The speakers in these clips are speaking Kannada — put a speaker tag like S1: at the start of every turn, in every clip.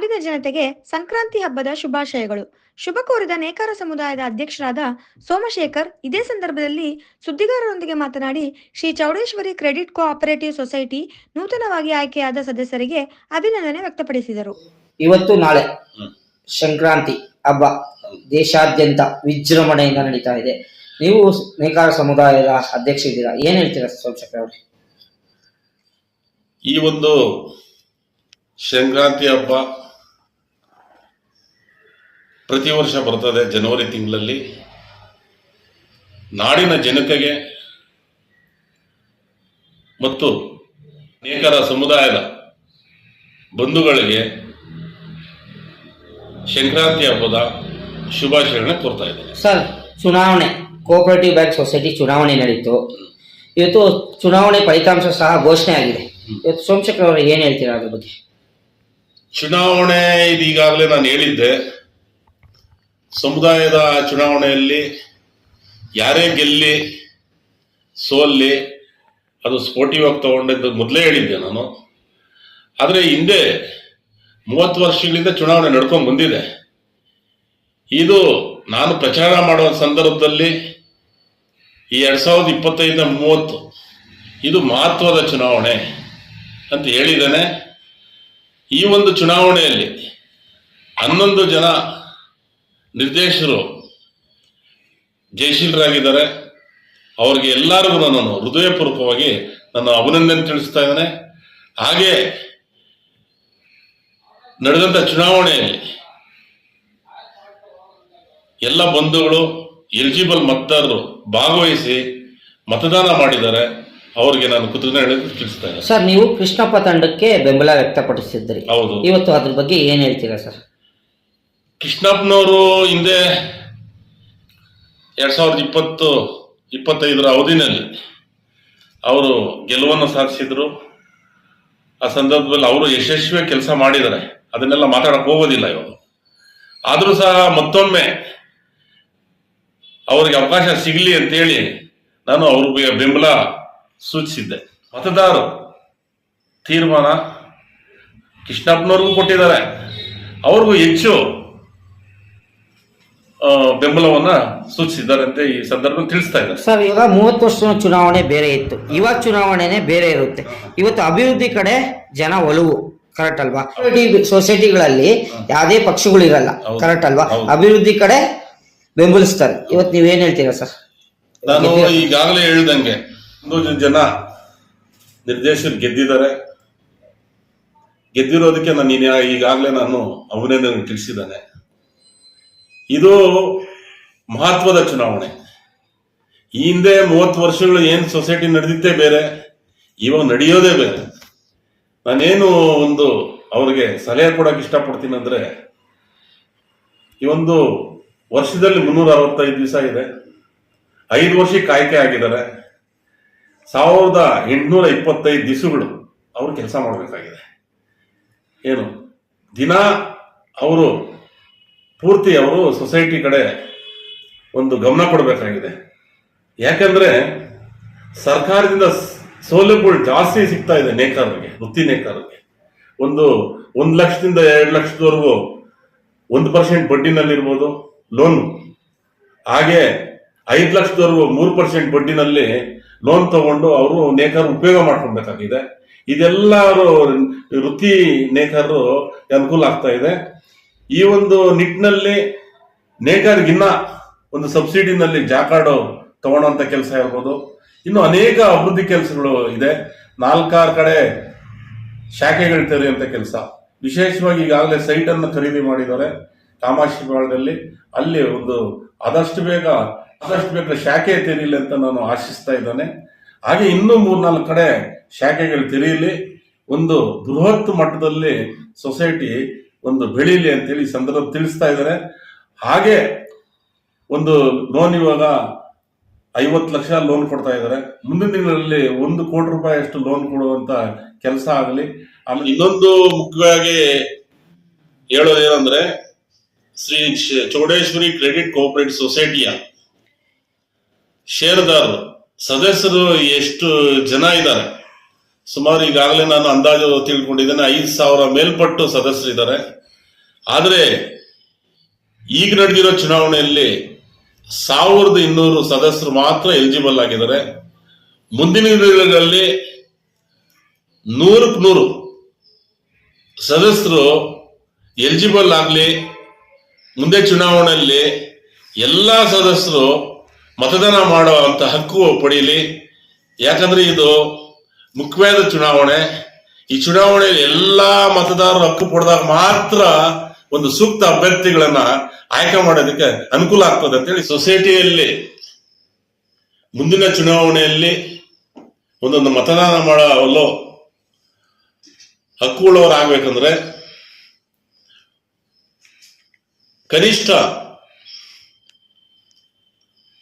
S1: ನಾಡಿನ ಜನತೆಗೆ ಸಂಕ್ರಾಂತಿ ಹಬ್ಬದ ಶುಭಾಶಯಗಳು. ಶುಭ ಕೋರಿದ ನೇಕಾರ ಸಮುದಾಯದ ಅಧ್ಯಕ್ಷರಾದ ಸೋಮಶೇಖರ್ ಇದೇ ಸಂದರ್ಭದಲ್ಲಿ ಸುದ್ದಿಗಾರರೊಂದಿಗೆ ಮಾತನಾಡಿ Shri Chowdeshwari credit cooperative society ನೂತನವಾಗಿ ಆಯ್ಕೆಯಾದ ಸದಸ್ಯರಿಗೆ ಅಭಿನಂದನೆ ವ್ಯಕ್ತಪಡಿಸಿದರು.
S2: ಇವತ್ತು ನಾಳೆ ಸಂಕ್ರಾಂತಿ ಹಬ್ಬ ದೇಶಾದ್ಯಂತ ವಿಜೃಂಭಣೆಯಿಂದ ನಡೀತಾ ಇದೆ. ನೀವು ನೇಕಾರ ಸಮುದಾಯದ ಅಧ್ಯಕ್ಷ ಇದ್ದೀರಾ? ಏನ್ ಹೇಳ್ತೀರಾ ಸೋಮಶೇಖರ್ ಅವರೇ?
S3: ಈ ಒಂದು ಸಂಕ್ರಾಂತಿ ಹಬ್ಬ ಪ್ರತಿ ವರ್ಷ ಬರ್ತದೆ ಜನವರಿ ತಿಂಗಳಲ್ಲಿ. ನಾಡಿನ ಜನತೆಗೆ ಮತ್ತು ಅನೇಕರ ಸಮುದಾಯದ ಬಂಧುಗಳಿಗೆ ಸಂಕ್ರಾಂತಿ ಹಬ್ಬದ ಶುಭಾಶಯಗಳನ್ನ ಕೋರ್ತಾ ಇದ್ದೇನೆ.
S2: ಸರ್ ಚುನಾವಣೆ ಕೋಆಪರೇಟಿವ್ ಬ್ಯಾಂಕ್ ಸೊಸೈಟಿ ಚುನಾವಣೆ ನಡೀತು. ಇವತ್ತು ಚುನಾವಣೆ ಫಲಿತಾಂಶ ಸಹ ಘೋಷಣೆ ಆಗಿದೆ. ಇವತ್ತು ಸೋಮಶೇಖರ್ ಅವರು ಏನು ಹೇಳ್ತೀರಾ ಅದ್ರ ಬಗ್ಗೆ?
S3: ಚುನಾವಣೆ ಇದೀಗಾಗಲೇ ನಾನು ಹೇಳಿದ್ದೆ. ಸಮುದಾಯದ ಚುನಾವಣೆಯಲ್ಲಿ ಯಾರೇ ಗೆಲ್ಲಿ, ಸೋಲ್ಲಿ, ಅದು ಸ್ಫೋಟಿವಾಗಿ ತಗೊಂಡಿದ್ದು ಮೊದಲೇ ಹೇಳಿದ್ದೆ ನಾನು. ಆದರೆ ಹಿಂದೆ ಮೂವತ್ತು ವರ್ಷಗಳಿಂದ ಚುನಾವಣೆ ನಡ್ಕೊಂಡು ಬಂದಿದೆ. ಇದು ನಾನು ಪ್ರಚಾರ ಮಾಡುವ ಸಂದರ್ಭದಲ್ಲಿ ಈ ಎರಡ್ ಸಾವಿರದ ಇಪ್ಪತ್ತೈದರ ಮೂವತ್ತು, ಇದು ಮಹತ್ವದ ಚುನಾವಣೆ ಅಂತ ಹೇಳಿದ್ದೇನೆ. ಈ ಒಂದು ಚುನಾವಣೆಯಲ್ಲಿ ಹನ್ನೊಂದು ಜನ ನಿರ್ದೇಶಕರು ಜಯಶೀಲರಾಗಿದ್ದಾರೆ. ಅವರಿಗೆ ಎಲ್ಲರಿಗೂ ನಾನು ಹೃದಯಪೂರ್ವಕವಾಗಿ ನನ್ನ ಅಭಿನಂದನೆ ತಿಳಿಸ್ತಾ ಇದ್ದೇನೆ. ಹಾಗೆ ನಡೆದಂಥ ಚುನಾವಣೆಯಲ್ಲಿ ಎಲ್ಲ ಬಂಧುಗಳು ಎಲಿಜಿಬಲ್ ಮತದಾರರು ಭಾಗವಹಿಸಿ ಮತದಾನ ಮಾಡಿದ್ದಾರೆ. ಅವರಿಗೆ ನಾನು ಕೃತಜ್ಞತೆ ತಿಳಿಸ್ತಾ ಇದ್ದೇನೆ.
S2: ಸರ್ ನೀವು ಕೃಷ್ಣಪ್ಪ ತಂಡಕ್ಕೆ ಬೆಂಬಲ ವ್ಯಕ್ತಪಡಿಸಿದ್ರಿ
S3: ಹೌದು.
S2: ಇವತ್ತು ಅದ್ರ ಬಗ್ಗೆ ಏನ್ ಹೇಳ್ತೀರಾ ಸರ್?
S3: ಕೃಷ್ಣಪ್ಪನವರು ಹಿಂದೆ ಎರಡ್ ಸಾವಿರದ ಇಪ್ಪತ್ತು, ಇಪ್ಪತ್ತೈದರ ಅವಧಿನಲ್ಲಿ ಅವರು ಗೆಲುವನ್ನು ಸಾಧಿಸಿದ್ರು. ಆ ಸಂದರ್ಭದಲ್ಲಿ ಅವರು ಯಶಸ್ವಿ ಕೆಲಸ ಮಾಡಿದ್ದಾರೆ. ಅದನ್ನೆಲ್ಲ ಮಾತಾಡಕ್ ಹೋಗೋದಿಲ್ಲ ಇವರು ಆದರೂ ಸಹ ಮತ್ತೊಮ್ಮೆ ಅವರಿಗೆ ಅವಕಾಶ ಸಿಗಲಿ ಅಂತೇಳಿ ನಾನು ಅವ್ರಿಗೆ ಬೆಂಬಲ ಸೂಚಿಸಿದ್ದೆ. ಮತದಾರರು ತೀರ್ಮಾನ ಕೃಷ್ಣಪ್ಪನವ್ರಿಗೂ ಕೊಟ್ಟಿದ್ದಾರೆ. ಅವ್ರಿಗೂ ಹೆಚ್ಚು ಬೆಂಬಲವನ್ನ ಸೂಚಿಸಿದ್ದಾರೆ ಅಂತ ಈ ಸಂದರ್ಭದಲ್ಲಿ ತಿಳಿಸ್ತಾ ಇದ್ದಾರೆ.
S2: ಸರ್ ಇವಾಗ ಮೂವತ್ತು ವರ್ಷದ ಚುನಾವಣೆ ಬೇರೆ ಇತ್ತು. ಇವಾಗ ಚುನಾವಣೆನೆ ಬೇರೆ ಇರುತ್ತೆ. ಇವತ್ತು ಅಭಿವೃದ್ಧಿ ಕಡೆ ಜನ ಒಲವು ಕರೆಕ್ಟ್ ಅಲ್ವಾ? ಸೊಸೈಟಿಗಳಲ್ಲಿ ಯಾವುದೇ ಪಕ್ಷಗಳು ಇರಲ್ಲ ಕರೆಕ್ಟ್ ಅಲ್ವಾ? ಅಭಿವೃದ್ಧಿ ಕಡೆ ಬೆಂಬಲಿಸ್ತಾರೆ. ಇವತ್ತು ನೀವೇನ್ ಹೇಳ್ತೀರಾ ಸರ್?
S3: ನಾನು ಈಗಾಗಲೇ ಹೇಳ್ದಂಗೆ ಒಂದು ಜನ ನಿರ್ದೇಶಕರು ಗೆದ್ದಿದ್ದಾರೆ. ಗೆದ್ದಿರೋದಕ್ಕೆ ನಾನು ಈಗಾಗಲೇ ನಾನು ಅಭಿನಂದನೆ ತಿಳಿಸಿದ್ದಾನೆ. ಇದು ಮಹತ್ವದ ಚುನಾವಣೆ. ಈ ಹಿಂದೆ ಮೂವತ್ತು ವರ್ಷಗಳು ಏನು ಸೊಸೈಟಿ ನಡೆದಿದ್ದೇ ಬೇರೆ, ಇವಾಗ ನಡೆಯೋದೇ ಬೇರೆ. ನಾನೇನು ಒಂದು ಅವ್ರಿಗೆ ಸಲಹೆ ಕೊಡಕ್ಕೆ ಇಷ್ಟಪಡ್ತೀನಿ ಅಂದ್ರೆ, ಈ ಒಂದು ವರ್ಷದಲ್ಲಿ ಮುನ್ನೂರ ಅರವತ್ತೈದು ದಿವಸ ಇದೆ. ಐದು ವರ್ಷಕ್ಕೆ ಕಾಯ್ಕೆ ಆಗಿದ್ದಾರೆ. ಸಾವಿರದ ಎಂಟುನೂರ ಇಪ್ಪತ್ತೈದು ದಿವಸಗಳು ಅವರು ಕೆಲಸ ಮಾಡಬೇಕಾಗಿದೆ. ಏನು? ದಿನ ಅವರು ಪೂರ್ತಿ ಅವರು ಸೊಸೈಟಿ ಕಡೆ ಒಂದು ಗಮನ ಕೊಡಬೇಕಾಗಿದೆ. ಯಾಕಂದ್ರೆ ಸರ್ಕಾರದಿಂದ ಸೌಲಭ್ಯಗಳು ಜಾಸ್ತಿ ಸಿಗ್ತಾ ಇದೆ ನೇಕಾರರಿಗೆ, ವೃತ್ತಿ ನೇಕಾರರಿಗೆ. ಒಂದು ಒಂದು ಲಕ್ಷದಿಂದ ಎರಡು ಲಕ್ಷದವರೆಗೂ ಒಂದು ಪರ್ಸೆಂಟ್ ಬಡ್ಡಿನಲ್ಲಿರ್ಬೋದು, ಲೋನ್. ಹಾಗೆ ಐದು ಲಕ್ಷದವರೆಗೂ ಮೂರು ಪರ್ಸೆಂಟ್ ಬಡ್ಡಿನಲ್ಲಿ ಲೋನ್ ತಗೊಂಡು ಅವರು ನೇಕಾರ ಉಪಯೋಗ ಮಾಡ್ಕೊಬೇಕಾಗಿದೆ ಇದೆಲ್ಲರೂ ವೃತ್ತಿ ನೇಕಾರರು ಅನುಕೂಲ ಆಗ್ತಾ ಇದೆ. ಈ ಒಂದು ನಿಟ್ಟಿನಲ್ಲಿ ನೇಕಾರಿಗಿನ್ನ ಒಂದು ಸಬ್ಸಿಡಿನಲ್ಲಿ ಜಾಕಾರ್ಡು ತಗೊಳ್ಳೋಂಥ ಕೆಲಸ ಇರ್ಬೋದು ಇನ್ನು ಅನೇಕ ಅಭಿವೃದ್ಧಿ ಕೆಲಸಗಳು ಇದೆ. ನಾಲ್ಕಾರು ಕಡೆ ಶಾಖೆಗಳು ತೆರೆಯುವಂಥ ಕೆಲಸ. ವಿಶೇಷವಾಗಿ ಈಗಾಗಲೇ ಸೈಟನ್ನು ಖರೀದಿ ಮಾಡಿದ್ದಾರೆ ಕಾಮಾಕ್ಷಿಪಾಳ್ಯದಲ್ಲಿ ಅಲ್ಲಿ ಒಂದು ಆದಷ್ಟು ಬೇಗ ಆದಷ್ಟು ಬೇಗ ಶಾಖೆ ತೆರೀಲಿ ಅಂತ ನಾನು ಆಶಿಸ್ತಾ ಇದ್ದೇನೆ. ಹಾಗೆ ಇನ್ನೂ ಮೂರ್ನಾಲ್ಕು ಕಡೆ ಶಾಖೆಗಳು ತೆರೀಲಿ. ಒಂದು ಬೃಹತ್ ಮಟ್ಟದಲ್ಲಿ ಸೊಸೈಟಿ ಒಂದು ಬೆಳೀಲಿ ಅಂತೇಳಿ ಈ ಸಂದರ್ಭ ತಿಳಿಸ್ತಾ ಇದ್ದಾರೆ. ಹಾಗೆ ಒಂದು ಲೋನ್ ಇವಾಗ ಐವತ್ತು ಲಕ್ಷ ಲೋನ್ ಕೊಡ್ತಾ ಇದ್ದಾರೆ. ಮುಂದಿನ ದಿನಗಳಲ್ಲಿ ಒಂದು ಕೋಟಿ ರೂಪಾಯಿ ಅಷ್ಟು ಲೋನ್ ಕೊಡುವಂತ ಕೆಲಸ ಆಗಲಿ. ಆಮೇಲೆ ಇನ್ನೊಂದು ಮುಖ್ಯವಾಗಿ ಹೇಳೋದೇನಂದ್ರೆ ಶ್ರೀ ಚೌಡೇಶ್ವರಿ ಕ್ರೆಡಿಟ್ ಕೋಆಪರೇಟಿವ್ ಸೊಸೈಟಿಯ ಷೇರುದಾರರು, ಸದಸ್ಯರು ಎಷ್ಟು ಜನ ಇದ್ದಾರೆ. ಸುಮಾರು ಈಗಾಗಲೇ ನಾನು ಅಂದಾಜು ತಿಳ್ಕೊಂಡಿದ್ದೇನೆ, ಐದು ಸಾವಿರ ಮೇಲ್ಪಟ್ಟು ಸದಸ್ಯರಿದ್ದಾರೆ. ಆದರೆ ಈಗ ನಡೆದಿರೋ ಚುನಾವಣೆಯಲ್ಲಿ ಸಾವಿರದ ಇನ್ನೂರು ಸದಸ್ಯರು ಮಾತ್ರ ಎಲಿಜಿಬಲ್ ಆಗಿದ್ದಾರೆ. ಮುಂದಿನ ದಿನಗಳಲ್ಲಿ ನೂರಕ್ಕೆ ನೂರು ಸದಸ್ಯರು ಎಲಿಜಿಬಲ್ ಆಗಲಿ, ಮುಂದೆ ಚುನಾವಣೆಯಲ್ಲಿ ಎಲ್ಲ ಸದಸ್ಯರು ಮತದಾನ ಮಾಡುವಂತ ಹಕ್ಕು ಪಡೀಲಿ. ಯಾಕಂದ್ರೆ ಇದು ಮುಖ್ಯವಾದ ಚುನಾವಣೆ, ಈ ಚುನಾವಣೆಯಲ್ಲಿ ಎಲ್ಲಾ ಮತದಾರರು ಹಕ್ಕು ಪಡೆದಾಗ ಮಾತ್ರ ಒಂದು ಸೂಕ್ತ ಅಭ್ಯರ್ಥಿಗಳನ್ನ ಆಯ್ಕೆ ಮಾಡೋದಕ್ಕೆ ಅನುಕೂಲ ಆಗ್ತದೆ ಅಂತೇಳಿ ಸೊಸೈಟಿಯಲ್ಲಿ ಮುಂದಿನ ಚುನಾವಣೆಯಲ್ಲಿ ಒಂದೊಂದು ಮತದಾನ ಮಾಡಲು ಹಕ್ಕುಳ್ಳವರಾಗಬೇಕಂದ್ರೆ ಕನಿಷ್ಠ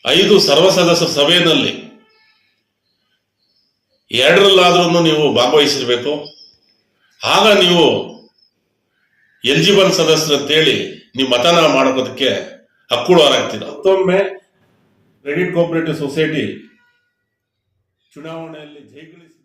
S3: ಐದು ಸರ್ವ ಸದಸ್ಯರ ಸಭೆಯಲ್ಲಿ ಎರಡರಲ್ಲಾದ್ರೂ ನೀವು ಭಾಗವಹಿಸಿರ್ಬೇಕು. ಆಗ ನೀವು ಎಲಿಜಿಬಲ್ ಸದಸ್ಯರು ಅಂತೇಳಿ ನೀವು ಮತದಾನ ಮಾಡೋದಕ್ಕೆ ಹಕ್ಕುಳವರಾಗ್ತೀರ ಮತ್ತೊಮ್ಮೆ ಕ್ರೆಡಿಟ್ ಕೋಪರೇಟಿವ್ ಸೊಸೈಟಿ ಚುನಾವಣೆಯಲ್ಲಿ ಜಯಗಳಿಸಿ